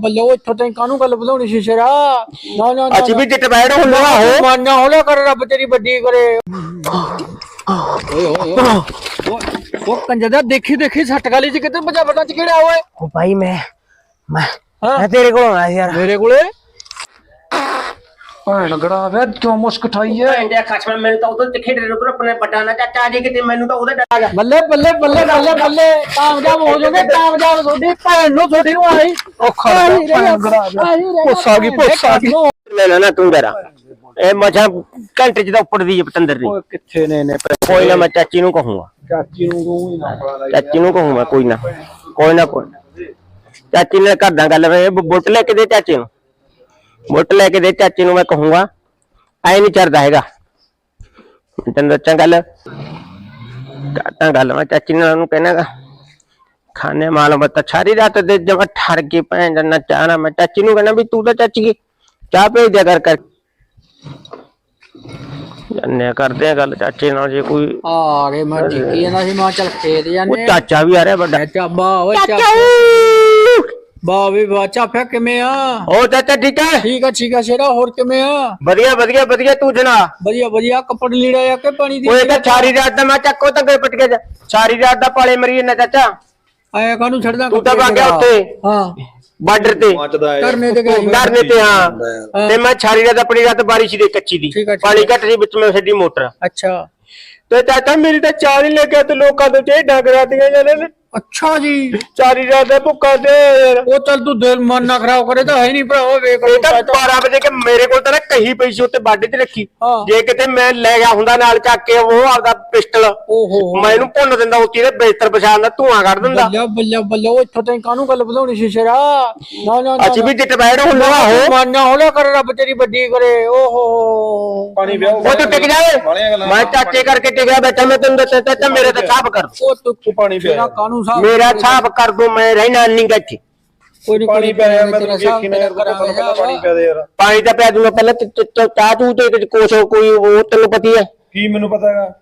ਬੱਲੇ ਉਹ ਇੱਥੋਂ ਤਾਈਂ ਕਾਹਨੂੰ ਗੱਲ ਵਧਾਉਣੀ ਸੀ ਸ਼ੇਰਾ? ਨਾ ਨਾ ਨਾ ਅਸੀਂ ਵੀ ਜਿੱਟ ਬੈਠ ਹੁੰਨਾ ਹੋ ਮਾਨਾ ਹੋਲਾ ਕਰ ਰੱਬ ਤੇਰੀ ਵੱਡੀ ਕਰੇ। ਓਏ ਓਏ ਓਏ ਉਹ ਕੰਜਰ ਦਾ ਦੇਖੀ ਦੇਖੀ ਸੱਟ ਗਾਲੀ ਚ ਕਿੱਧਰ ਭਜਾ ਬਟਾਂ ਚ ਕਿਹੜਾ ਓਏ। ਉਹ ਭਾਈ ਮੈਂ ਮੈਂ ਹਾਂ। ਮੈਂ ਤੇਰੇ ਕੋਲ ਆਉਣਾ ਸੀ ਯਾਰ। ਮੇਰੇ ਕੋਲੇ? ਭੈਣ ਗੜਾ ਵੇ ਕਿਉਂ ਮੁਸਕ ਠਾਈ ਐ? ਇੰਡੀਆ ਖਸਮ ਮੈਨੂੰ ਤਾਂ ਉਧਰ ਤਿੱਖੇ ਡੇਰੇ ਉੱਪਰ ਆਪਣੇ ਵੱਡਾ ਨਾ ਚਾਚਾ ਜੀ ਕਿਤੇ ਮੈਨੂੰ ਤਾਂ ਉਹਦਾ ਡਰ ਆ। ਗਿਆ ਬੱਲੇ ਬੱਲੇ ਬੱਲੇ ਬੱਲੇ ਬੱਲੇ ਕਾਮਯਾਬ ਹੋ ਜਾਓਗੇ ਕਾਮਯਾਬ ਤੁਹਾਡੀ ਭੈਣ ਨੂੰ ਤੁਹਾਡੀ ਨੂੰ ਆਈ ਔਖਾ ਭੈਣ ਗੜਾ ਪੁੱਛ ਆ ਗਈ ਪੁੱਛ ਆ ਗਈ ਲੈ ਲੈ ਨਾ ਤੂੰ ਜਰਾ। ਇਹ ਮਛਾ ਘੰਟੇ ਚ ਤਾਂ ਉੱਪਰ ਦੀ ਪਤੰਦਰ ਦੀ। ਓਏ ਕਿੱਥੇ ਨੇ ਨੇ ਕੋਈ ਨਾ ਮੈਂ ਚਾਚੀ ਨੂੰ ਕਹੂੰਗਾ। ਚਾਚੀ ਨੂੰ ਤੂੰ ਹੀ ਨਾ ਚਾਚੀ ਨੂੰ ਕਹੂੰਗਾ ਕੋਈ ਨਾ। ਕੋਈ ਨਾ ਕੋਈ ਨਾ। ਚਾਚੀ ਨੇ ਕਰਦਾ ਗੱਲ ਵੇ ਬੁੱਟ ਲੈ ਕੇ ਦੇ ਚਾਚੀ ਨੂੰ। ਬੁੱਟ ਲੈ ਕੇ ਦੇ ਚਾਚੀ ਨੂੰ ਮੈਂ ਕਹੂੰਗਾ ਐ ਨਹੀਂ ਚੜਦਾ ਹੈਗਾ। ਤੈਨੂੰ ਦੱਸਾਂ ਗੱਲ ਕਰਦਾ ਗੱਲ ਮੈਂ ਚਾਚੀ ਨਾਲ ਉਹਨੂੰ ਕਹਿਣਾਗਾ ਖਾਣੇ ਮਾਲ ਬੱਤਾ ਸਾਰੀ ਰਾਤ ਦੇ ਜਮਾ ਠਰ ਕੇ ਭੈਣ ਦਾ ਨਾ ਚਾਹ ਨਾ ਮੈਂ ਚਾਚੀ ਨੂੰ ਕਹਿਣਾ ਵੀ ਤੂੰ ਤਾਂ ਚਾਚੀ ਕੀ ਚਾਹ ਭੇਜ ਦਿਆ ਕਰ ਕਰ। ਜੰਨੇ ਕਰਦੇ ਆ ਗੱਲ ਚਾਚੇ ਨਾਲ ਜੇ ਕੋਈ। ਆ ਗਏ ਮੈਂ ਟਿੱਕੀ ਜਾਂਦਾ ਸੀ ਮਾਂ ਚੱਲ ਖੇਤ ਉਹ ਜਾਂਦੇ ਚਾਚਾ ਵੀ ਆ ਰਿਹਾ ਵੱਡਾ। ਚਾਬਾ ਓਏ ਚਾਚਾ ਬਾ ਵੀ ਬਾਚਾ ਫੇ ਕਿਵੇਂ ਆ? ਉਹ ਚਾਚਾ ਠੀਕ ਹੈ? ਠੀਕ ਆ ਠੀਕ ਆ ਸ਼ੇਰਾ ਹੋਰ ਕਿਵੇਂ ਆ? ਵਧੀਆ ਵਧੀਆ ਵਧੀਆ ਤੂੰ ਜਨਾ ਵਧੀਆ ਵਧੀਆ ਕੱਪੜ ਲੀੜਾ ਆ ਕੇ ਪਾਣੀ ਦੀ? ਓਏ ਤਾਂ ਸਾਰੀ ਰਾਤ ਦਾ ਮੈਂ ਚੱਕੋ ਤਾਂ ਗਏ ਪਟ ਗਿਆ ਸਾਰੀ ਰਾਤ ਦਾ ਪਾਲੇ ਮਰੀ ਨਾ ਚਾਚਾ। ਆਇਆ ਕਾਨੂੰ ਛੱਡਦਾ ਤੂੰ ਤਾਂ ਵਗ ਗਿਆ ਉੱਥੇ। ਹਾਂ। ਬਾਰਡਰ ਤੇ। ਕਰਨੇ ਤੇ ਗਿਆ ਧਰਨੇ ਤੇ ਹਾਂ। ਤੇ ਮੈਂ ਸਾਰੀ ਰਾਤ ਆਪਣੀ ਰਾਤ ਬਾਰਿਸ਼ ਦੀ ਕੱਚੀ ਦੀ। ਪਾਣੀ ਘੱਟ ਸੀ ਵਿੱਚ ਮੈਂ ਛੱਡੀ ਮੋਟਰ। ਅੱਛਾ। ਤੇ ਚਾਚਾ ਮੇਰੀ ਤਾਂ ਚਾਹ ਨਹੀਂ ਲੱਗਿਆ ਤੇ ਲੋਕਾਂ ਤੋਂ ਜੇ ਡੰਗ ਰਾਤੀਆਂ ਜਾਂਦੇ ਨੇ। ਅੱਛਾ ਜੀ। ਸਾਰੀ ਰਾਤ ਦਾ ਭੁੱਖਾ ਤੇ ਉਹ ਚੱਲ ਤੂੰ ਦਿਲ ਮਨ ਨਾ ਖਰਾਬ ਕਰੇ ਤਾਂ ਹੈ ਨਹੀਂ ਭਰਾ ਵੇਖ ਇਹ ਤਾਂ 12 ਵਜੇ ਕਿ ਮੇਰੇ ਕੋਲ ਤਾਂ ਨਾ ਕਹੀ ਪਈ ਸੀ ਉੱਤੇ ਬਾਡੇ ਤੇ ਰੱਖੀ। ਹਾਂ। ਜੇ ਕਿਤੇ ਮੈਂ ਲੈ ਗਿਆ ਹੁੰਦਾ ਨਾਲ ਚੱਕ ਕੇ ਉਹ ਆਪਦਾ ਪਿਸਟਲ। ਓਹੋ। ਮੈਂ ਇਹਨੂੰ ਭੁੰਨ ਦਿੰਦਾ ਉੱਤੀ ਦੇ ਬਿਸਤਰ ਪਛਾਣ ਦਾ ਧੂਆਂ ਕੱਢ ਦਿੰਦਾ। ਬੱਲੇ ਬੱਲੇ ਬੱਲੇ ਉਹ ਇੱਥੋਂ ਤਾਈਂ ਕਾਨੂੰ ਗੱਲ ਵਧਾਉਣੀ ਸੀ ਸ਼ੇਰਾ? ਨਾ ਨਾ ਨਾ ਅਸੀਂ ਵੀ ਜਿੱਟ ਬੈਠ ਹੁੰਨਾ ਹੋ। ਮਨ ਨਾ ਹੋਲਾ ਕਰ ਰੱਬ ਤੇਰੀ ਵੱਡੀ ਕਰੇ ਓਹੋ। ਪਾਣੀ ਪਿਆਓ। ਉਹ ਤੂੰ ਟਿਕ ਜਾਏ ਮੈਂ ਚਾਚੇ ਕਰਕੇ ਟਿਕਿਆ ਬੈਠਾ ਮੈਂ ਤੈਨੂੰ ਦੱਸਿਆ ਚਾਚਾ ਮੇਰੇ ਤੇ ਛਾਪ ਕਰ। ਉਹ ਤੂੰ ਪਾਣੀ ਪਿਆ ਕਾਨੂੰ ਸਾਹਿਬ ਮੇਰਾ ਛਾਪ ਕਰ ਦੂੰ ਮੈਂ ਰਹਿਣਾ ਨਹੀਂ ਇੱਥੇ। ਕੋਈ ਨਹੀਂ ਪਾਣੀ ਪਿਆ ਮੈਂ ਤੈਨੂੰ ਵੇਖੀ ਨਾ ਪਾਣੀ ਪਿਆ ਦੇ ਯਾਰ। ਪਾਣੀ ਤਾਂ ਪਿਆ ਦੂੰਗਾ ਪਹਿਲਾਂ ਤੇ- ਤੇ- ਤੇ ਚਾਹ ਤੂੰ ਤੇ ਕੁਛ ਕੋਈ ਉਹ ਤੈਨੂੰ ਪਤੀ ਹੈ ਕੀ ਮੈਨੂੰ ਪਤਾ ਹੈਗਾ?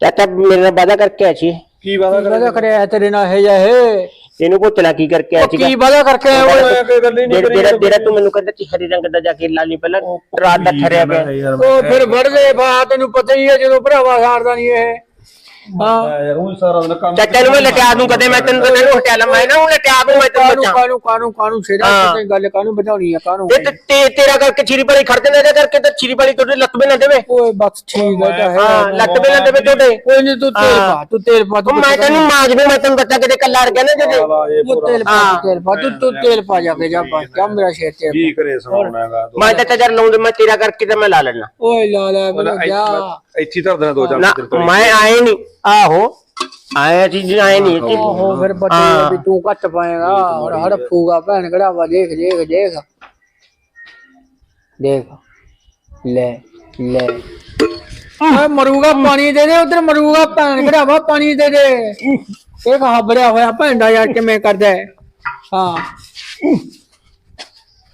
ਚਾਚਾ ਮੇਰੇ ਨਾਲ ਵਾਦਾ ਕਰਕੇ ਆਇਆ ਸੀ। ਕੀ ਵਾਦਾ ਕਰ ਵਾਦਾ ਕਰਿਆ? ਤੇਰੇ ਨਾਲ ਇਹ ਜਾਏ ਇਹਨੂੰ ਪੁੱਛ ਲੈ ਕੀ ਕਰਕੇ ਆਇਆ ਸੀਗਾ। ਕੀ ਵਾਦਾ ਕਰਕੇ ਆਇਆ ਜਿਹੜਾ ਜਿਹੜਾ- ਤੂੰ ਮੈਨੂੰ ਕਹਿੰਦਾ ਸੀ ਹਰੀ ਰੰਗ ਦਾ ਜਾ ਕੇ ਲਾ ਲਈ ਪਹਿਲਾਂ ਰਾਤ ਦਾ ਠਰਿਆ ਪਿਆ। ਉਹ ਫਿਰ ਵੜ ਗਏ ਬਾ ਤੈਨੂੰ ਪਤਾ ਹੀ ਹੈ ਜਦੋਂ ਭਰਾਵਾ ਹਾਰਦਾ ਨਹੀਂ ਇਹ। ਹਾਂ। ਯਾਰ ਉਹ ਸਾਰਾ ਦਿਨ ਕੰਮ ਚਾਚਾ ਨੂੰ ਮੈਂ ਲਟਿਆ ਦੂੰ ਕਦੇ ਮੈਂ ਤੈਨੂੰ ਕਦੇ ਹਟਿਆ ਲਾ ਮੈਂ ਨਾ ਉਹ ਲਟਿਆ ਦੂੰ ਮੈਂ ਤੈਨੂੰ ਕਾਨੂੰ ਬੱਚਾ। ਕਾਨੂੰ ਕਾਨੂੰ ਕਾਨੂੰ ਸਿਰਾ ਹਾਂ। ਤੇ ਗੱਲ ਕਾਨੂੰ ਵਧਾਉਣੀ ਆ ਕਾਨੂੰ ਇਹ ਤੇ ਤੇ- ਤੇਰਾ ਕਰਕੇ ਛਿਰੀ ਪਾਲੀ ਖੜਦੇ ਨਾ ਇਹਦੇ ਕਰਕੇ ਤੇ ਛਿਰੀ ਪਾਲੀ ਤੁਹਾਡੇ ਲੱਤ ਵੀ ਨਾ ਦੇਵੇ। ਓਏ ਬਸ ਠੀਕ ਹੈ ਤਾਂ ਹੈ। ਹਾਂ ਲੱਤ ਵੀ ਨਾ ਦੇਵੇ ਤੁਹਾਡੇ। ਕੋਈ ਨਹੀਂ ਤੂੰ ਤੇਲ ਹਾਂ। ਪਾ ਤੂੰ ਤੇਲ ਪਾ ਉਹ ਤੂੰ ਮੈਂ ਤੈਨੂੰ ਮਾਜ ਵੀ ਮੈਂ ਤੈਨੂੰ ਬੱਚਾ ਕਿਤੇ ਕੱਲਾ ਅੜ ਗਿਆ ਨਾ ਜਦੇ ਉਹ ਤੇਲ ਪਾ ਤੂੰ ਤੇਲ ਪਾ ਤੂੰ ਤੂੰ ਤੇਲ ਪਾ ਜਾ ਕੇ ਜਾ ਮੇਰਾ ਸ਼ੇਰ ਤੇ ਕੀ ਕਰੇ ਮੈਂ ਤਾਂ ਜਰ ਲਾਉਂਦੇ ਮੈਂ ਤੇਰਾ ਕਰਕੇ ਤੇ ਮੈਂ ਲਾ ਲੈਣਾ ਓਏ ਲਾ ਲੈ ਮੈਨੂੰ ਜਾ। ਇੱਥੇ ਹੀ ਧਰ ਦੇਣਾ ਦੋ ਚਾਰ ਨਾ ਮੈਂ ਆਏ ਨਹੀਂ। ਆਹੋ। ਆਏ ਚੀਜ਼ ਆਏ ਨਹੀਂ ਓਹੋ ਫਿਰ ਬੱਟੇ ਵੀ ਤੂੰ ਘੱਟ ਪਾਏਗਾ ਔਰ ਹੜਫੂਗਾ ਭੈਣ ਕਢਾਵਾ ਦੇਖ ਦੇਖ ਦੇਖ। ਦੇਖ, ਲੈ ਲੈ। ਓਏ ਮਰੂਗਾ ਪਾਣੀ ਦੇ ਦੇ, ਉਧਰ ਮਰੂਗਾ ਭੈਣ ਕਢਾਵਾ ਪਾਣੀ ਦੇ ਦੇ। ਇਹ ਕਹਾ ਬੜਿਆ ਹੋਇਆ ਭੈਂਡਾ ਯਾਰ ਕਿਵੇਂ ਕਰਦਾ ਹੈ। ਹਾਂ।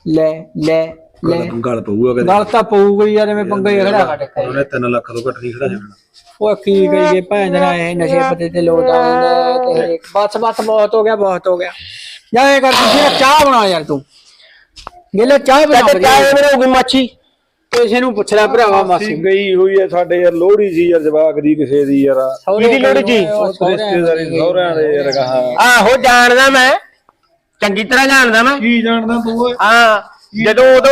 ਲੈ ਲੈ। ਲੈ। ਗੱਲ ਪਊਗਾ ਕਦੇ ਗੱਲ ਤਾਂ ਪਊਗੀ ਯਾਰ ਐਵੇਂ ਪੰਗਾ ਹੀ ਖੜਾ ਕੱਟ ਕੇ ਉਹਨੇ 3 ਲੱਖ ਤੋਂ ਘੱਟ ਨਹੀਂ ਖੜਾ ਜਾਣਾ। ਉਹ ਕੀ ਕਰੀਏ ਭੈਣ ਦਾ ਇਹ ਨਸ਼ੇ ਪੱਤੇ ਤੇ ਲੋਟ ਆਉਂਦਾ ਤੇ ਬਸ ਬਸ ਬਹੁਤ ਹੋ ਗਿਆ ਬਹੁਤ ਹੋ ਗਿਆ। ਜਾ ਇਹ ਕਰ ਤੁਸੀਂ ਚਾਹ ਬਣਾ ਯਾਰ ਤੂੰ। ਗਿਲੇ ਚਾਹ ਬਣਾ ਤੇ ਚਾਹ ਮੇਰੇ ਹੋ ਗਈ ਮੱਛੀ? ਕਿਸੇ ਨੂੰ ਪੁੱਛ ਲੈ ਭਰਾਵਾ ਮਾਸੀ ਗਈ ਹੋਈ ਹੈ ਸਾਡੇ ਯਾਰ ਲੋਹੜੀ ਸੀ ਯਾਰ ਜਵਾਕ ਦੀ ਕਿਸੇ ਦੀ ਯਾਰ। ਕਿਹਦੀ ਲੋਹੜੀ ਜੀ? ਰਿਸ਼ਤੇਦਾਰੀ ਸਹੁਰਿਆਂ ਦੇ ਯਾਰ ਕਹਾ ਆਹੋ ਜਾਣਦਾ ਮੈਂ। ਚੰਗੀ ਤਰ੍ਹਾਂ ਜਾਣਦਾ ਮੈਂ। ਕੀ ਜਾਣਦਾ ਤੂੰ ਹਾਂ। ਜਦੋਂ ਉਦੋਂ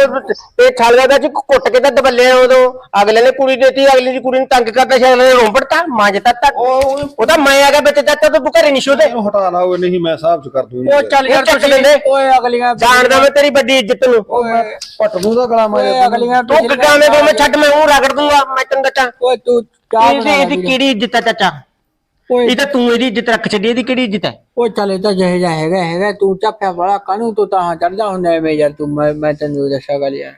ਇਹ ਛਲਗਾ ਦਾ ਚ ਕੁੱਟ ਕੇ ਤਾਂ ਦਬੱਲੇ ਉਦੋਂ। ਅਗਲੇ ਨੇ ਕੁੜੀ ਦੇਤੀ ਅਗਲੀ ਦੀ ਕੁੜੀ ਨੂੰ ਤੰਗ ਕਰਦਾ ਸੀ ਅਗਲੇ ਨੇ ਰੋਂਪੜਤਾ ਮਾਜਤਾ ਤੱਕ। ਉਹ ਤਾਂ ਮੈਂ ਆ ਗਿਆ ਵਿੱਚ ਚਾਚਾ ਤੂੰ ਘਰੇ ਨਹੀਂ ਸ਼ੋਦੇ ਇਹਨੂੰ ਹਟਾ ਲਾ ਓਏ ਨਹੀਂ ਮੈਂ ਚ ਕਰ ਦੂੰ ਉਹ ਚੱਲ ਯਾਰ ਚੱਕ ਲੈਂਦੇ। ਓਏ ਅਗਲੀਆਂ ਜਾਣਦਾ ਮੈਂ ਤੇਰੀ ਵੱਡੀ ਇੱਜ਼ਤ ਨੂੰ। ਓਏ ਪੱਟ ਦੂੰ ਦਾ ਗਲਾ ਓਏ ਅਗਲੀਆਂ ਤੂੰ ਕਿਦਾਵੇਂ ਕੋ ਮੈਂ ਛੱਡ ਮੈਂ ਉਹ ਰਗੜ ਦੂੰਗਾ ਮੈਂ ਤੈਨੂੰ ਦੱਸਾਂ। ਓਏ ਤੂੰ ਇਹਦੀ ਕਿਹੜੀ ਇੱਜ਼ਤ ਹੈ ਚਾਚਾ? ਓਏ। ਇਹ ਤਾਂ ਤੂੰ ਇਹਦੀ ਇੱਜ਼ਤ ਰੱਖ ਛੱਡੀ ਇਹਦੀ ਕਿਹੜੀ ਇੱਜ਼ਤ ਹੈ? ਉਹ ਚੱਲੇ ਤਾਂ ਜਿਹੇ ਜਾ ਹੈਗਾ ਹੈਗਾ ਤੂੰ ਚੱਪਿਆ ਵਾਲਾ ਕਾਨੂੰ ਤੂੰ ਤਾਂ ਚੜਦਾ ਹੁੰਦਾ ਐਵੇਂ ਯਾਰ ਤੂੰ ਮੈਂ ਮੈਂ ਤੈਨੂੰ ਦੱਸਾਂ ਗੱਲ ਯਾਰ।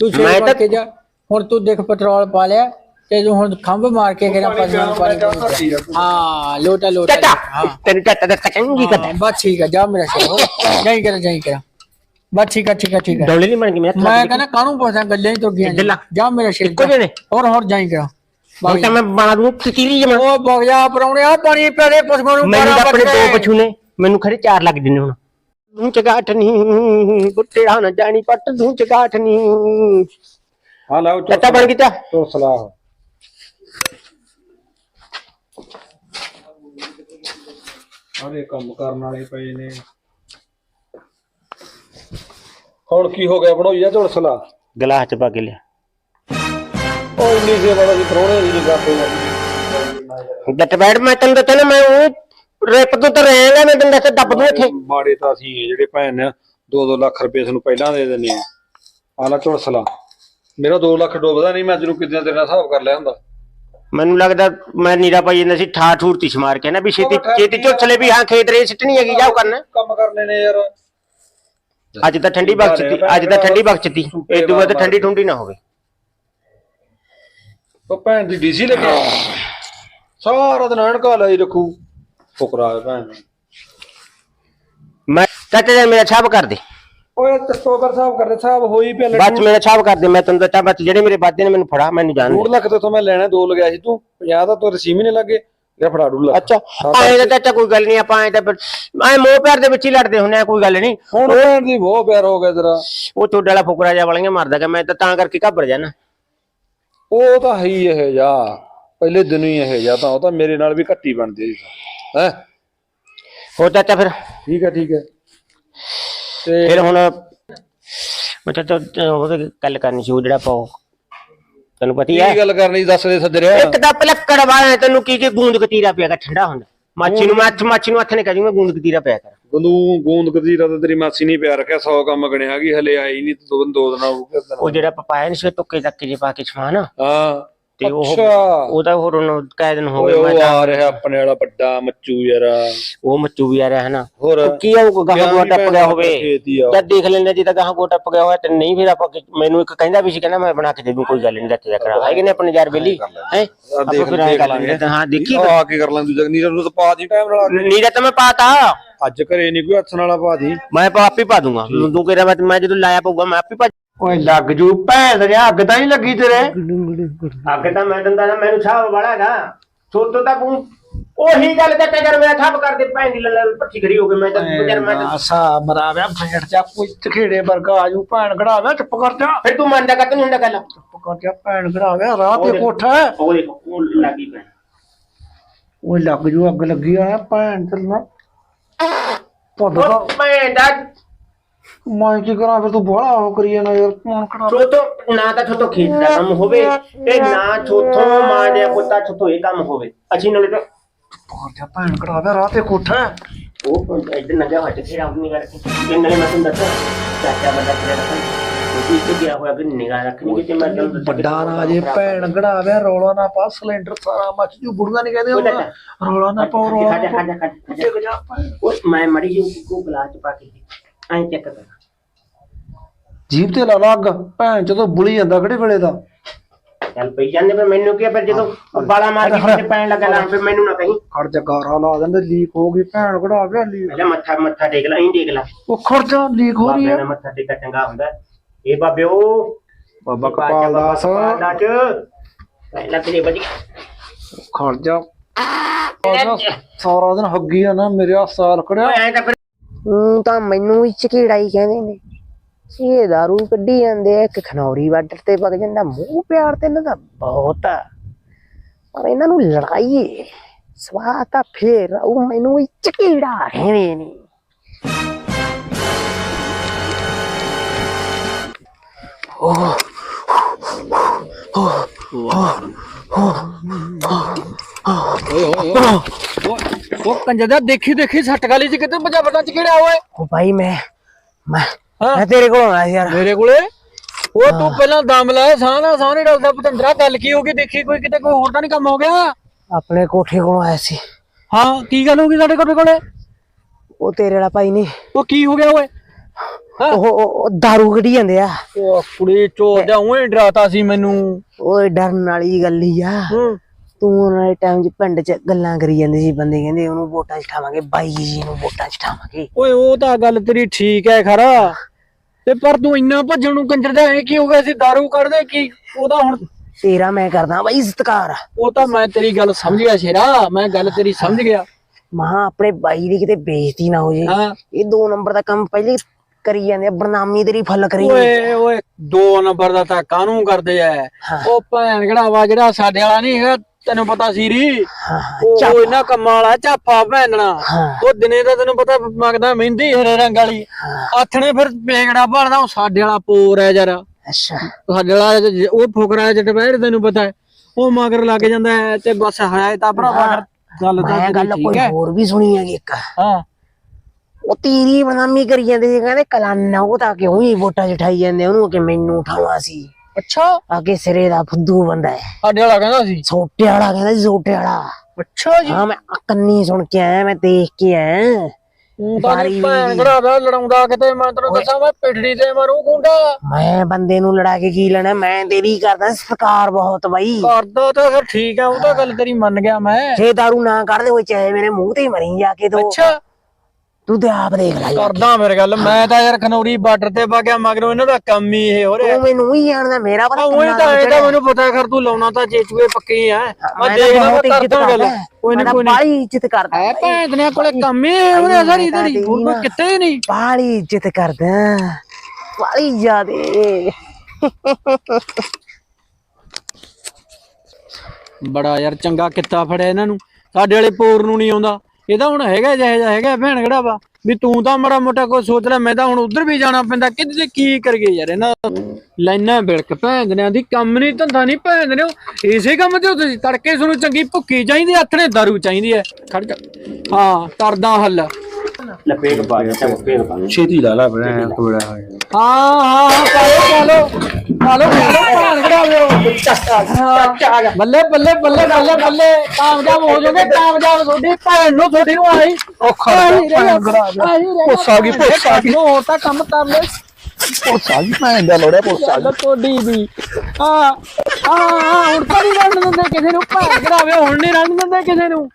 ਤੂੰ ਮੈਂ ਤਾਂ- ਕੇ ਜਾ ਹੁਣ ਤੂੰ ਦੇਖ ਪੈਟਰੋਲ ਪਾ ਲਿਆ ਤੇ ਤੂੰ ਹੁਣ ਖੰਭ ਮਾਰ ਕੇ ਕਿਹੜਾ ਪਸਮਾਨ ਪਾ ਲਿਆ ਹਾਂ ਲੋਟਾ ਲੋਟਾ। ਹਾਂ। ਤੈਨੂੰ ਚਾਚਾ ਦਾ ਚੰਗੀ ਕਰਦਾ ਬਸ ਠੀਕ ਹੈ ਜਾ ਮੇਰਾ ਸ਼ੇਰ ਜਾਈ ਕਰ ਜਾਈ ਕਰ। ਬਸ ਠੀਕ ਹੈ ਠੀਕ ਹੈ ਠੀਕ ਹੈ ਡੋਲੇ ਨਹੀਂ ਬਣ ਗਈ ਮੈਂ ਮੈਂ ਕਹਿੰਦਾ ਕਾਨੂੰ ਪੁੱਛਾਂ ਗੱਲਾਂ ਹੀ ਇੱਧਰ ਲਾ। ਜਾ ਮੇਰਾ ਸ਼ੇਰ ਇੱਕੋ ਨੇ? ਹੋਰ ਹੋਰ ਜਾਈ ਕਰ। ਉਹ ਤਾਂ ਮੈਂ ਬਣਾ ਦੂੰ ਕਿਤੀਰੀ ਜਮਾ। ਉਹ ਬਗਜਾ ਪਰੌਣੇ ਆ ਪਾਣੀ ਪਿਆਰੇ ਪਸ਼ੂਆਂ ਨੂੰ ਮੈਨੂੰ ਤਾਂ ਆਪਣੇ। ਦੋ ਪਛੂ ਨੇ ਮੈਨੂੰ ਖਰੇ ਚਾਰ ਲੱਗ ਦਿੰਨੇ ਹੁਣ। ਤੂੰ ਚਗਾਠ ਨਹੀਂ ਬੁੱਟਿਆ ਨਾ ਜਾਣੀ ਪੱਟ ਤੂੰ ਚਗਾਠ ਨਹੀਂ ਹਾਂ ਲਾਓ ਚੱਟਾ ਬਣ ਗਿਆ ਤੋ। ਸਲਾਹ। ਆਰੇ ਕੰਮ ਕਰਨ ਵਾਲੇ ਪਏ ਨੇ। ਹੁਣ ਕੀ ਹੋ ਗਿਆ ਬਣਾਈ ਜਾ ਝੋਲ ਸਲਾਹ ਗਲਾਸ ਚ ਪਾ ਕੇ ਲਿਆ। ਉਹ ਇੰਨੀ ਸੇਵਾ ਦਾ ਜੀ ਪ੍ਰਾਹੁਣੇ ਦੀ ਨਹੀਂ ਕਰਦੇ ਜੱਟ ਬੈਠ ਮੈਂ ਤੈਨੂੰ ਦੱਸਿਆ ਨਾ ਮੈਂ ਉਹ ਰਿਪ ਤੋਂ ਤਾਂ ਰਹਿਣਾ ਮੈਂ ਤੈਨੂੰ ਦੱਸਿਆ ਦੱਬ ਦੂੰ ਇੱਥੇ। ਮਾੜੇ ਤਾਂ ਅਸੀਂ ਇਹ ਜਿਹੜੇ ਭੈਣ ਨੇ 2-2 ਲੱਖ ਰੁਪਏ ਤੁਹਾਨੂੰ ਪਹਿਲਾਂ ਦੇ ਦਿੰਦੇ ਆ। ਆਲਾ ਝੋਲ ਸਲਾਹ ਮੇਰਾ 2 ਲੱਖ ਡੁੱਬਦਾ ਨਹੀਂ ਮੈਂ ਅੱਜ ਨੂੰ ਕਿਦਾਂ ਤੇਰੇ ਨਾਲ ਹਿਸਾਬ ਕਰ ਲਿਆ ਹੁੰਦਾ? ਮੈਨੂੰ ਲੱਗਦਾ ਮੈਂ ਨੀਰਾ ਪਾਈ ਜਾਂਦਾ ਸੀ ਠਾ ਠੂਰ ਤਿਸ ਮਾਰ ਕੇ ਨਾ ਵੀ ਛੇਤੀ ਛੇਤੀ ਝੋਛਲੇ ਵੀ ਹਾਂ ਖੇਤ ਰੇ ਸਿੱਟਣੀ ਹੈਗੀ ਜਾਓ ਕਰਨਾ। ਕੰਮ ਕਰਨੇ ਨੇ ਯਾਰ। ਅੱਜ ਤਾਂ ਠੰਡੀ ਬਖਸ਼ਤੀ ਅੱਜ ਤਾਂ ਠੰਡੀ ਬਖਸ਼ਤੀ ਇਹ ਤੋਂ ਬਾਅਦ ਠੰਡੀ ਠੁੰਡੀ ਨਾ ਹੋਵੇ। ਉਹ ਭੈਣ ਦੀ ਡੀਸੀ ਲੱਗੇ। ਸਾਰਾ ਦਿਨ ਅਣਕਾ ਲਈ ਰੱਖੂ। ਫੁਕਰਾ ਹੈ ਭੈਣ ਮੈਂ ਚਾਚਾ ਜੀ ਮੇਰਾ ਛਾਪ ਕਰ ਦੇ। ਓਏ ਤਸਤੋਬਰ ਸਾਹਿਬ ਕਰਦੇ ਸਾਹਿਬ ਹੋਈ ਪਿਆ ਬਾਅਦ ਚ ਮੇਰਾ ਛਾਪ ਕਰ ਦੇ ਮੈਂ ਤੈਨੂੰ ਦੱਸਾਂ ਬਸ ਜਿਹੜੇ ਮੇਰੇ ਵਾਦੇ ਨੇ ਮੈਨੂੰ ਫੜਾ ਮੈਨੂੰ ਜਾਣ ਦੇ 2 ਲੱਖ ਤੇ ਤੋਂ ਮੈਂ ਲੈਣਾ 2 ਲਗਿਆ ਸੀ ਤੂੰ। 50 ਦਾ ਤੂੰ ਰਸੀਮ ਹੀ ਨਹੀਂ ਲੱਗੇ ਇਹ ਫੜਾ ਡੂ ਲੱਖ। ਅੱਛਾ ਆਏ ਤਾਂ ਚਾਚਾ ਕੋਈ ਗੱਲ ਨਹੀਂ ਆਪਾਂ ਆਏ ਤਾਂ ਆਏ ਮੋਹ ਪਿਆਰ ਦੇ ਵਿੱਚ ਹੀ ਲੜਦੇ ਹੁੰਨੇ ਆ ਕੋਈ ਗੱਲ ਨਹੀਂ। ਹੁਣ ਭੈਣ ਦੀ ਬਹੁਤ ਪਿਆਰ ਹੋ ਗਿਆ ਤੇਰਾ ਉਹ ਤੁਹਾਡੇ ਵਾਲਾ ਫੁਕਰਾ ਜਾ ਵਾਲੀਆਂ ਮਾਰਦਾ ਕਿ ਮੈਂ ਤਾਂ ਤਾਂ ਕਰਕੇ ਘੱਬਰ ਜਾਣਾ ਉਹ ਤਾਂ ਹੈ ਹੀ ਇਹ ਜਾ ਪਹਿਲੇ ਦਿਨ ਹੀ ਇਹ ਜਾ ਤਾਂ ਉਹ ਤਾਂ ਮੇਰੇ ਨਾਲ ਵੀ ਘੱਟੀ ਬਣਦੀ ਸੀ। ਹੈ? ਹੋਰ ਚਾਚਾ ਫਿਰ? ਠੀਕ ਹੈ ਠੀਕ ਹੈ। ਤੇ ਫਿਰ ਹੁਣ ਮੈਂ ਚਾਚਾ ਉਹਦੇ ਗੱਲ ਕਰਨੀ ਸੀ ਉਹ ਜਿਹੜਾ ਪਾਓ ਤੈਨੂੰ ਪਤਾ ਹੀ ਹੈ। ਕੀ ਗੱਲ ਕਰਨੀ ਦੱਸ ਦੇ ਸੱਜਰਿਆ ਇੱਕ ਤਾਂ ਪਲੱਕੜ ਵਾਲਾ ਤੈਨੂੰ ਕੀ ਕੀ ਗੂੰਦ ਕਤੀਰਾ ਪਿਆ ਠੰਡਾ ਹੁੰਦਾ। ਮਾਛੀ ਨੂੰ ਮੈਂ ਹੱਥ ਮਾਛੀ ਨੂੰ ਹੱਥ ਨੇ ਕਹਿ ਗੂੰਦ ਕਤੀਰਾ ਪਿਆ ਕਰ। ਗੰਦੂ ਗੂੰਦ ਕਦੀਰਾ ਤਾਂ ਤੇਰੀ ਮਾਸੀ ਨਹੀਂ ਪਿਆਰ ਰੱਖਿਆ 100 ਕੰਮ ਗਣਿਆ ਹੈਗੀ ਹਲੇ ਆਈ ਨਹੀਂ ਦੋ ਦਿਨ ਦੋ ਦਿਨ ਆਊਗਾ ਉਹ ਜਿਹੜਾ ਪਪਾਇਆ ਨਹੀਂ ਸੀ ਟੁੱਕੇ ਤੱਕ ਜੇ ਪਾ ਕੇ ਸਮਾਨ। ਹਾਂ। ਤੇ ਉਹ ਅੱਛਾ। ਉਹਦਾ ਹੋਰ ਕਾਇ ਦਿਨ ਹੋ ਓਏ ਗਏ ਮੈਂ ਉਹ ਤਾਂ। ਆ ਰਿਹਾ ਆਪਣੇ ਵਾਲਾ ਵੱਡਾ ਮੱਚੂ ਯਾਰ। ਉਹ ਮੱਚੂ ਵੀ ਆ ਰਿਹਾ ਹੈ ਨਾ। ਹੋਰ ਉਹ ਕੀ ਉਹ ਗਾਹਾਂ ਵੀ ਟੱਪ ਗਿਆ ਹੋਵੇ। ਖੇਤੀ ਆ। ਜਦ ਦੇਖ ਲੈਂਦੇ ਜੇ ਤਾਂ ਗਾਹਾਂ ਗੋਆ ਟੱਪ ਗਿਆ ਹੋਇਆ ਤੇ ਨਹੀਂ ਫਿਰ ਆਪਾਂ ਕਿ- ਮੈਨੂੰ ਇੱਕ ਕਹਿੰਦਾ ਵੀ ਸੀ ਕਹਿੰਦਾ ਮੈਂ ਬਣਾ ਕੇ ਦੇ ਦੂੰ ਕੋਈ ਗੱਲ ਨਹੀਂ ਰੱਤੇ ਦਾ ਕਰਾ। ਹੈਗੇ ਨੇ ਆਪਣੇ ਯਾਰ ਬੇਲੀ ਹੈ? ਆ ਆਪਾਂ ਦੇਖ ਫਿਰ ਐਂ ਦੇਖ ਕਰ ਲਾਂਗੇ ਲੈਂਦੇ ਹਾਂ। ਦੇਖੀ ਆ ਕੇ ਕਰ ਲਾਂ ਤੂੰ ਜਗਨੀਰ ਨੂੰ ਤਾਂ ਪਾ ਦੀ ਟਾਈਮ ਨਾਲ ਆ ਕੇ। ਨੀਰਾ ਤਾਂ ਮੈਂ ਪਾਤਾ। ਅੱਜ ਘਰੇ ਨਹੀਂ ਕੋਈ ਹੱਥ ਨਾਲਾ ਪਾ ਦੀ ਮੈਂ ਪਾ ਆਪੇ ਪਾ ਦੂੰਗਾ। ਤੂੰ ਕਹਿ ਰਿਹਾ ਮੈਂ ਜਦੋਂ ਲਾਇਆ ਪਊਗਾ ਮੈਂ ਆਪੇ ਪਾ ਓਏ ਲੱਗ ਜੂ ਭੈਣ ਦੇ ਅੱਗ ਤਾਂ ਨਹੀਂ ਲੱਗੀ ਤੇਰੇ? ਅੱਗੇ ਤਾਂ ਮੈਂ ਦੰਦਾ ਨਾ ਮੈਨੂੰ ਛਾਪ ਵਾਲਾ ਹੈਗਾ। ਛੋਟੋ ਤਾਂ ਤੂੰ। ਉਹੀ ਗੱਲ ਤੇ ਟਗਰ ਮੇਰਾ ਠੱਪ ਕਰ ਦੇ ਭੈਣ ਦੀ ਲੱਲ ਪੱਠੀ ਖੜੀ ਹੋ ਗਈ ਮੈਂ ਤਾਂ ਬਜਰ ਮੈਂ ਤਾਂ- ਆਸਾ ਮਰਾਵਿਆ ਫੇੜ ਜਾ ਕੋਈ ਤਖੇੜੇ ਵਰਗਾ ਆਜੂ ਭੈਣ ਘੜਾਵੇ ਚੁੱਪ ਕਰ ਜਾ। ਫਿਰ ਤੂੰ ਮੰਨਦਾ ਕਿ ਨਹੀਂ ਹੁੰਦਾ ਗੱਲ। ਚੁੱਪ ਕਰ ਜਾ ਭੈਣ ਘੜਾਵੇ ਰਾਹ ਤੇ ਕੋਠਾ। ਉਹ ਦੇਖ ਉਹ ਲੱਗੀ ਭੈਣ। ਓਏ ਲੱਗ ਜੂ ਅੱਗ ਲੱਗੀ ਆ ਭੈਣ ਚੱਲਣਾ ਪੱਦ ਉਹ ਭੈਣ ਦਾ ਮੈਂ ਕੀ ਕਰਾਂ ਫਿਰ ਤੂੰ ਬੜਾ ਹੋ ਕਰੀ ਜਾਣਾ ਯਾਰ ਕੌਣ ਖੜਾ ਛੋਟੋ ਨਾ ਤਾਂ ਛੋਟੋ ਖੇਤ ਦਾ ਕੰਮ ਹੋਵੇ ਤੇ ਨਾ ਛੋਟੋ ਮਾਂ ਦੇ ਪੁੱਤਾ ਛੋਟੋ ਇਹ ਕੰਮ ਹੋਵੇ। ਅਸੀਂ ਨਾਲੇ ਤਾਂ ਕਰ ਜਾ ਭੈਣ ਘੜਾਵੇ ਰਾਹ ਤੇ ਕੋਠਾ। ਉਹ ਇੱਧਰ ਨੰਗਾ ਹੱਟ ਕੇ ਰਾਉ ਨਹੀਂ ਕਰਕੇ। ਇਹ ਨਾਲੇ ਮੈਂ ਤੁਹਾਨੂੰ ਦੱਸਾਂ ਚਾਚਾ ਵੱਡਾ ਤੇਰਾ ਰੱਖਣ ਉਹ ਇੱਥੇ ਗਿਆ ਹੋਇਆ ਕਿ ਨਿਗਾਹ ਰੱਖਣੀ ਕਿ ਤੇ ਮੈਂ ਤੁਹਾਨੂੰ ਵੱਡਾ ਨਾ ਜੇ ਭੈਣ ਰੌਲਾ ਨਾ ਪਾ ਸਿਲੰਡਰ ਸਾਰਾ ਮੱਚ ਜੂ ਬੁੜੀਆਂ ਨਹੀਂ ਕਹਿੰਦੇ ਹੁੰਦਾ ਰੌਲਾ ਨਾ ਪਾਓ ਰੌਲਾ ਖਾ ਜਾ ਨਾ ਖਾ ਜਾ ਖਾ ਜਾ, ਖਾ ਜਾ। ਟਿਕ ਜਾ ਭੈਣ। ਉਹ ਮੈਂ ਮੜੀ ਜੀ ਕੋ ਗਲਾਸ ਚ ਪਾ ਕੇ ਐਂ ਚੈੱਕ ਕਰ। ਜੀਭ ਤੇ ਲਾ ਲਾ ਅੱਗ ਭੈਣ ਜਦੋਂ ਬੁਲੀ ਜਾਂਦਾ ਕਿਹੜੇ ਵੇਲੇ ਦਾ? ਚੱਲ ਪਈ ਜਾਂਦੇ ਫਿਰ ਮੈਨੂੰ ਕੀ ਆ, ਫਿਰ ਜਦੋਂ ਬਾਲਾ ਮਾਰ ਕੇ ਕਿਤੇ ਪੈਣ ਲੱਗਾ ਨਾ ਫਿਰ ਮੈਨੂੰ ਨਾ ਕਹੀਂ। ਖੜ ਜਾ ਗਾਰਾ ਲਾ ਦਿੰਦੇ ਲੀਕ ਹੋ ਗਈ ਭੈਣ ਘੜਾਵੇ ਲੀਕ। ਪਹਿਲਾਂ ਮੱਥਾ ਮੱਥਾ ਟੇਕ ਲੈ ਐਂ ਟੇਕ ਲੈ। ਉਹ ਖੜ ਜਾ ਲੀਕ ਹੋ ਰਹੀ ਬਾਬੇ ਹੈ। ਦਾ ਮੱਥਾ ਟੇਕਾ ਚੰਗਾ ਹੁੰਦਾ। ਇਹ ਬਾਬਿਓ ਬਾਬਾ ਕਪਾਲ ਦਾਸ। ਕਪਾਲ ਦਾਸ। ਪਹਿਲਾਂ ਤੇਰੇ ਬੜੀ ਖੜ ਜਾ। ਸਾਰਾ ਦਿਨ ਹੱਗੀ ਆ ਨਾ ਮੇਰੇ ਆ ਸਾਲ ਕੜਿਆ ਐਂ ਤਾਂ ਫਿਰ ਹੂੰ ਤਾਂ ਮੈਨੂੰ ਹੀ ਝਕੀੜਾ ਹੀ ਕਹਿੰਦੇ ਨੇ। ਇਹ ਦਾਰੂ ਕੱਢੀ ਜਾਂਦੇ ਆ ਇੱਕ ਖਨੌਰੀ ਬਾਰਡਰ ਤੇ ਵਗ ਜਾਂਦਾ ਮੂੰਹ ਪਿਆਰ ਤੇ ਇਹਨਾਂ ਦਾ ਬਹੁਤ ਆ। ਪਰ ਇਹਨਾਂ ਨੂੰ ਲੜਾਈਏ ਸਵਾਹ ਤਾਂ ਫੇਰ ਉਹ ਮੈਨੂੰ ਹੀ ਝਕੀੜਾ ਕਹਿੰਦੇ ਨੇ ਉਹ ਕੰਜਰ ਦਾ ਦੇਖੀ ਦੇਖੀ ਸੱਟ ਗਾਲੀ ਚ ਕਿਤੇ ਪੰਜਾ ਬਟਾਂ ਚ ਕਿਹੜਾ ਓਏ? ਉਹ ਭਾਈ ਮੈਂ ਮੈਂ ਮੈਂ ਤੇਰੇ ਕੋਲ ਆਇਆ ਯਾਰ। ਮੇਰੇ ਕੋਲੇ? ਉਹ ਤੂੰ ਪਹਿਲਾਂ ਦਮ ਲਾਇਆ ਸਾਹ ਨਾਲ ਸਾਹ ਨਹੀਂ ਡਲਦਾ ਪਤੰਦਰਾ ਗੱਲ ਕੀ ਹੋ ਗਈ? ਦੇਖੀ ਕੋਈ ਕਿਤੇ ਕੋਈ ਹੋਰ ਤਾਂ ਨਹੀਂ ਕੰਮ ਹੋ ਗਿਆ? ਆਪਣੇ ਕੋਠੇ ਕੋਲ ਆਇਆ ਸੀ। ਹਾਂ ਕੀ ਗੱਲ ਹੋ ਗਈ ਸਾਡੇ ਕੋਲੇ ਕੋਲੇ? ਉਹ ਤੇਰੇ ਵਾਲਾ ਭਾਈ ਨਹੀਂ ਉਹ ਕੀ ਹੋ ਗਿਆ ਓਏ? ਉਹ ਦਾਰੂ ਕੱਢੀ ਜਾਂਦੇ ਆ। ਉਹ ਕੁੜੀ ਚੋਰ ਉਹੇ ਡਰਾਤਾ ਸੀ ਮੈਨੂੰ। ਓਏ ਡਰਨ ਵਾਲੀ ਗੱਲ ਹੀ ਆ। ਹੂੰ। ਤੂੰ ਉਹਨਾਂ ਦੇ ਟਾਈਮ 'ਚ ਪਿੰਡ 'ਚ ਗੱਲਾਂ ਕਰੀ ਜਾਂਦੇ ਸੀ ਬੰਦੇ ਕਹਿੰਦੇ ਉਹਨੂੰ ਵੋਟਾਂ 'ਚ ਠਾਵਾਂਗੇ ਬਾਈ ਜੀ ਨੂੰ ਵੋਟਾਂ 'ਚ ਠਾਵਾਂਗੇ। ਓਏ ਉਹ ਤਾਂ ਗੱਲ ਤੇਰੀ ਠੀਕ ਹੈ ਖਰਾ। ਤੇ ਪਰ ਤੂੰ ਇੰਨਾ ਭੱਜਣ ਨੂੰ ਕੰਜਰ ਦਾ ਐ ਕੀ ਹੋ ਗਿਆ ਸੀ दारू ਕੱਢਦੇ ਕੀ? ਉਹਦਾ ਹੁਣ ਤੇਰਾ ਮੈਂ ਕਰਦਾ ਬਾਈ ਸਤਕਾਰ। ਉਹ ਤਾਂ ਮੈਂ ਤੇਰੀ ਗੱਲ ਸਮਝ ਗਿਆ ਸ਼ੇਰਾ ਮੈਂ ਗੱਲ ਤੇਰੀ ਸਮਝ ਗਿਆ। ਮਹਾ ਆਪਣੇ ਬਾਈ ਦੀ ਕਿਤੇ ਬੇਇੱਜ਼ਤੀ ਨਾ ਹੋ ਜੇ। ਇਹ ਦੋ ਨੰਬਰ ਦਾ ਕੰਮ ਪਹਿਲੇ ਕਰੀ ਜਾਂਦੇ ਆ ਬਰਨਾਮੀ ਤੇਰੀ ਫੁੱਲ ਕਰੀ ਓਏ ਓਏ ਦੋ ਨੰਬਰ ਦਾ ਤਾਂ ਕਾਹਨੂੰ ਕਰਦੇ ਐ? ਹਾਂ। ਉਹ ਭੈਣ ਕਿਹੜਾ ਵਾ ਜਿਹੜਾ ਸਾਡੇ ਵਾਲਾ ਨਹੀਂ ਹੈਗਾ ਤੈਨੂੰ ਪਤਾ ਸੀਰੀ? ਉਹ ਇਹਨਾਂ ਕੰਮਾਂ ਵਾਲਾ ਝਾਫਾ ਭੈਣਣਾ ਉਹ ਦਿਨੇ ਤਾਂ ਤੈਨੂੰ ਪਤਾ ਮੰਗਦਾ ਮਹਿੰਦੀ ਹਰੇ ਰੰਗ ਵਾਲੀ। ਆਥਣੇ ਫਿਰ ਪੇਗੜਾ ਬਣਦਾ ਉਹ ਸਾਡੇ ਵਾਲਾ ਪੋਰ ਹੈ ਜਰਾ ਅੱਛਾ। ਸਾਡੇ ਵਾਲਾ ਉਹ ਫੁਕਰਾ ਜੱਟ ਬੈਠ ਤੈਨੂੰ ਪਤਾ ਹੈ। ਉਹ ਮਗਰ ਲੱਗ ਜਾਂਦਾ ਹੈ ਤੇ ਬਸ ਹੈ ਤਾਂ ਭਰਾਵਾ ਫਿਰ ਗੱਲ ਤਾਂ ਗੱਲ ਕੋਈ ਹੋਰ ਵੀ ਸੁਣੀ ਹੈਗੀ ਇੱਕ। ਹਾਂ। ਉਹ ਤੀਰੀ ਬਰਨਾਮੀ ਕਰੀ ਜਾਂਦੇ ਸੀ ਕਹਿੰਦੇ ਕਲਾਨਾ ਉਹ ਤਾਂ ਕਿਉਂ ਹੀ ਵੋਟਾਂ ਚਠਾਈ ਜਾਂਦੇ ਉਹਨੂੰ ਕਿ ਮੈਨੂੰ ਉਠਾਉਣਾ ਸੀ। ਅੱਛਾ ਅੱਗੇ ਸਿਰੇ ਦਾ ਫੁੱਦੂ ਬੰਦਾ ਹੈ। ਸਾਡੇ ਵਾਲਾ ਕਹਿੰਦਾ ਸੀ। ਸੋਟੇ ਵਾਲਾ ਕਹਿੰਦਾ ਸੀ ਸੋਟੇ ਵਾਲਾ। ਅੱਛਾ ਜੀ। ਹਾਂ ਮੈਂ ਕੰਨੀ ਸੁਣ ਕੇ ਆਇਆ ਮੈਂ ਦੇਖ ਕੇ ਆਇਆ। ਬਾਰੀ ਭੈਣ ਦਾ ਲੜਾਉਂਦਾ ਕਿਤੇ। ਮੈਂ ਤੈਨੂੰ ਦੱਸਾਂ ਮੈਂ ਪਿਠੜੀ ਤੇ ਮਾਰੂ ਗੁੰਡਾ ਮੈਂ ਬੰਦੇ ਨੂੰ ਲੜਾ ਕੇ ਕੀ ਲੈਣਾ? ਮੈਂ ਤੇਰੀ ਕਰਦਾ ਸਤਕਾਰ ਬਹੁਤ ਬਾਈ। ਕਰਦਾ ਤਾਂ ਫਿਰ ਠੀਕ ਹੈ ਉਹ ਤਾਂ ਗੱਲ ਤੇਰੀ ਮੰਨ ਗਿਆ ਮੈਂ। ਜੇ ਦਾਰੂ ਨਾ ਕੱਢਦੇ ਹੋਏ ਚਾਹੇ ਮੇਰੇ ਮੂੰਹ ਤੇ ਹੀ ਮਰੀ ਜਾ ਕੇ ਤੂੰ ਅੱਛਾ। ਤੂੰ ਤੇ ਆਪ ਦੇਖ ਲੈ ਕਰਦਾ ਮੇਰੇ ਗੱਲ। ਮੈਂ ਤਾਂ ਯਾਰ ਖਨੌਰੀ ਬਾਰਡਰ ਤੇ ਵਗਿਆ ਮਗਰੋਂ ਇਹਨਾਂ ਦਾ ਕੰਮ ਹੀ ਇਹ ਹੋ ਰਿਹਾ। ਤੂੰ ਮੈਨੂੰ ਹੀ ਜਾਣਦਾ ਮੇਰਾ ਪਤਾ ਉਹ ਤਾਂ ਇਹ ਤਾਂ ਮੈਨੂੰ ਪਤਾ ਕਰ ਤੂੰ ਲਾਉਣਾ ਤਾਂ ਚੇਚੂਏ ਪੱਕੇ ਹੀ ਆ। ਮੈਂ ਦੇਖਦਾ ਮੈਂ ਕਰਦਾ ਗੱਲ। ਕੋਈ ਨਾ ਕੋਈ ਨਾ। ਬਾਲੀ ਇੱਜ਼ਤ ਕਰਦਾ। ਐ ਭੈਣ ਨੇ ਕੋਲੇ ਕੰਮ ਹੀ ਹੋ ਰਿਹਾ ਸਾਰੀ ਤੇਰੀ ਹੋਰ ਕੋਈ ਕਿਤੇ ਹੀ ਨਹੀਂ। ਬਾਲੀ ਇੱਜ਼ਤ ਕਰਦਾ। ਬਾਲੀ ਜ਼ਿਆਦੇ। ਬੜਾ ਯਾਰ ਚੰਗਾ ਕਿੱਤਾ ਫੜਿਆ ਇਹਨਾਂ ਨੂੰ। ਸਾਡੇ ਵਾਲੇ ਪੋਰ ਨੂੰ ਨਹੀਂ ਆਉਂਦਾ। ਇਹ ਤਾਂ ਹੁਣ ਹੈਗਾ ਜਿਹੇ ਜਿਹਾ ਹੈਗਾ ਭੈਣ ਕਿਹੜਾ ਵਾ? ਵੀ ਤੂੰ ਤਾਂ ਮੜਾ ਮੋਟਾ ਕੋਈ ਸੋਚ ਲੈ ਮੈਂ ਤਾਂ ਹੁਣ ਉਧਰ ਵੀ ਜਾਣਾ ਪੈਂਦਾ ਕਿੱਥੇ ਕੀ ਕਰਗੇ ਯਾਰ ਇਹਨਾਂ ਲਾਈਨਾਂ ਬਿਲਕ ਭੈਣ ਨੇ ਆਂਦੀ ਕੰਮ ਨਹੀਂ ਧੰਦਾ ਨਹੀਂ ਉਹ ਇਸੇ ਕੰਮ ਤੇ ਤੁਸੀਂ ਤੜਕੇ ਤੁਹਾਨੂੰ ਚੰਗੀ ਭੁੱਕੀ ਚਾਹੀਦੀ ਹੱਥ ਨੇ ਦਾਰੂ ਚਾਹੀਦੀ ਹੈ ਖੜ ਜਾ। ਹਾਂ ਕਰਦਾ ਹੱਲ। ਲਪੇਟ ਪਾ ਗਿਆ ਤੇ ਲਪੇਟ ਪਾ ਛੇਤੀ ਲਾ ਲਾ ਬੜਾ ਕੋੜਾ ਹਾਂ ਹਾਂ ਹਾਂ ਪਾਲੋ ਪਾਲੋ ਪਾਲੋ ਪਾਲੋ ਭੈਣ। ਬੱਲੇ ਬੱਲੇ ਬੱਲੇ ਬੱਲੇ ਬੱਲੇ। ਕਾਮਯਾਬ ਹੋ ਜਾਓਗੇ ਕਾਮਯਾਬ। ਤੁਹਾਡੀ ਭੈਣ ਨੂੰ ਤੁਹਾਡੀ ਨੂੰ ਆਈ। ਪੁੱਛ ਆ ਗਈ, ਆ ਗਈ। ਉਹ ਤਾਂ ਕੰਮ ਕਰ ਲੈ। ਪੁਲਿਸ ਆ ਗਈ ਭੈਣ ਦਾ ਲੋੜਿਆ ਪੁਲਿਸ ਚੱਲ ਤੁਹਾਡੀ ਵੀ। ਹਾਂ ਹਾਂ ਹੁਣ ਤਾਂ ਨਹੀਂ ਰਣ ਦਿੰਦੇ ਕਿਸੇ ਨੂੰ। ਭੈਣ ਕਰਾਵੇ ਹੁਣ ਨਹੀਂ ਰਣ ਦਿੰਦੇ ਕਿਸੇ ਨੂੰ।